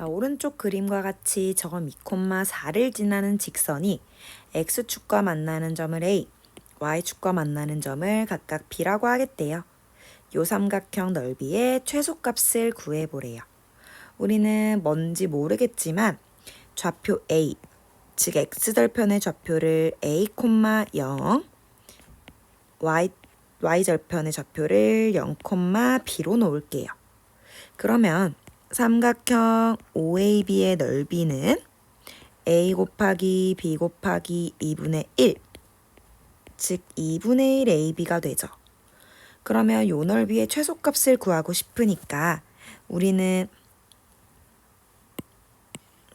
자, 오른쪽 그림과 같이 점 2,4를 지나는 직선이 x축과 만나는 점을 a, y축과 만나는 점을 각각 b라고 하겠대요. 요 삼각형 넓이의 최소값을 구해보래요. 우리는 뭔지 모르겠지만 좌표 a, 즉 x절편의 좌표를 a, 0, y, y절편의 좌표를 0, b로 놓을게요. 그러면 삼각형 OAB의 넓이는 A 곱하기 B 곱하기 2분의 1, 즉 2분의 1 AB가 되죠. 그러면 요 넓이의 최소값을 구하고 싶으니까 우리는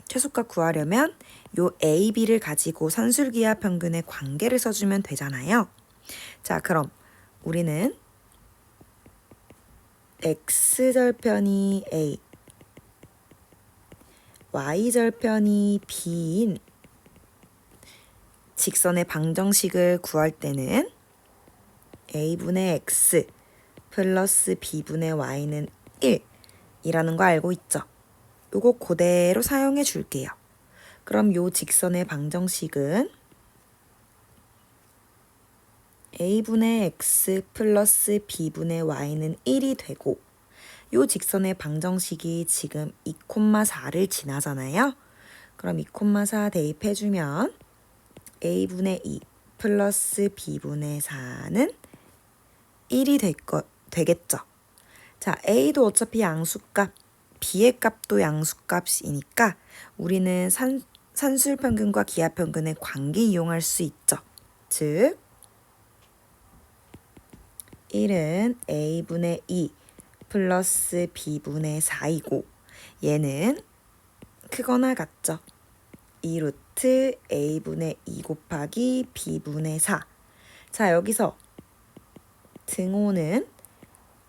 최소값 구하려면 요 AB를 가지고 산술기하 평균의 관계를 써주면 되잖아요. 자, 그럼 우리는 x절편이 A, y절편이 b인 직선의 방정식을 구할 때는 a분의 x 플러스 b분의 y는 1이라는 거 알고 있죠? 요거 그대로 사용해 줄게요. 그럼 요 직선의 방정식은 a분의 x 플러스 b분의 y는 1이 되고 요 직선의 방정식이 지금 2,4를 지나잖아요. 그럼 2,4 대입해주면 a분의 2 플러스 b분의 4는 1이 될 거, 되겠죠. 자, a도 어차피 양수값, b의 값도 양수값이니까 우리는 산, 산술평균과 기하평균의 관계 이용할 수 있죠. 즉 1은 a분의 2 플러스 b분의 4이고 얘는 크거나 같죠. 2루트 a분의 2 곱하기 b분의 4. 자 여기서 등호는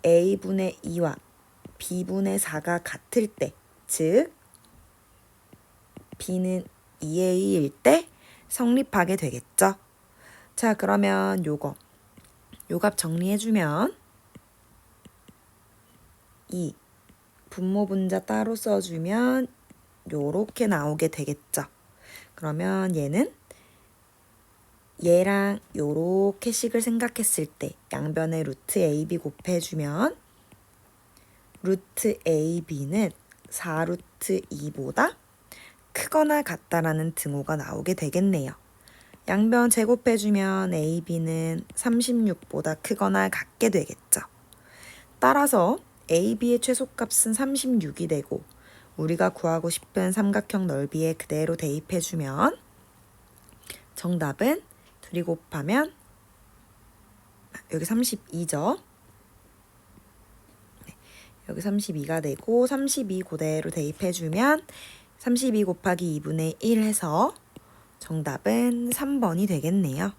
a분의 2와 b분의 4가 같을 때, 즉 b는 2a일 때 성립하게 되겠죠. 자 그러면 요거 요값 정리해주면 2 분모 분자 따로 써주면 요렇게 나오게 되겠죠. 그러면 얘는 얘랑 요렇게 식을 생각했을 때 양변에 루트 AB 곱해주면 루트 AB는 4루트 2보다 크거나 같다라는 등호가 나오게 되겠네요. 양변 제곱해주면 AB는 36보다 크거나 같게 되겠죠. 따라서 AB의 최소값은 36이 되고 우리가 구하고 싶은 삼각형 넓이에 그대로 대입해주면 정답은 둘이 곱하면 여기 32죠. 네, 여기 32가 되고 32 그대로 대입해주면 32 곱하기 2분의 1 해서 정답은 3번이 되겠네요.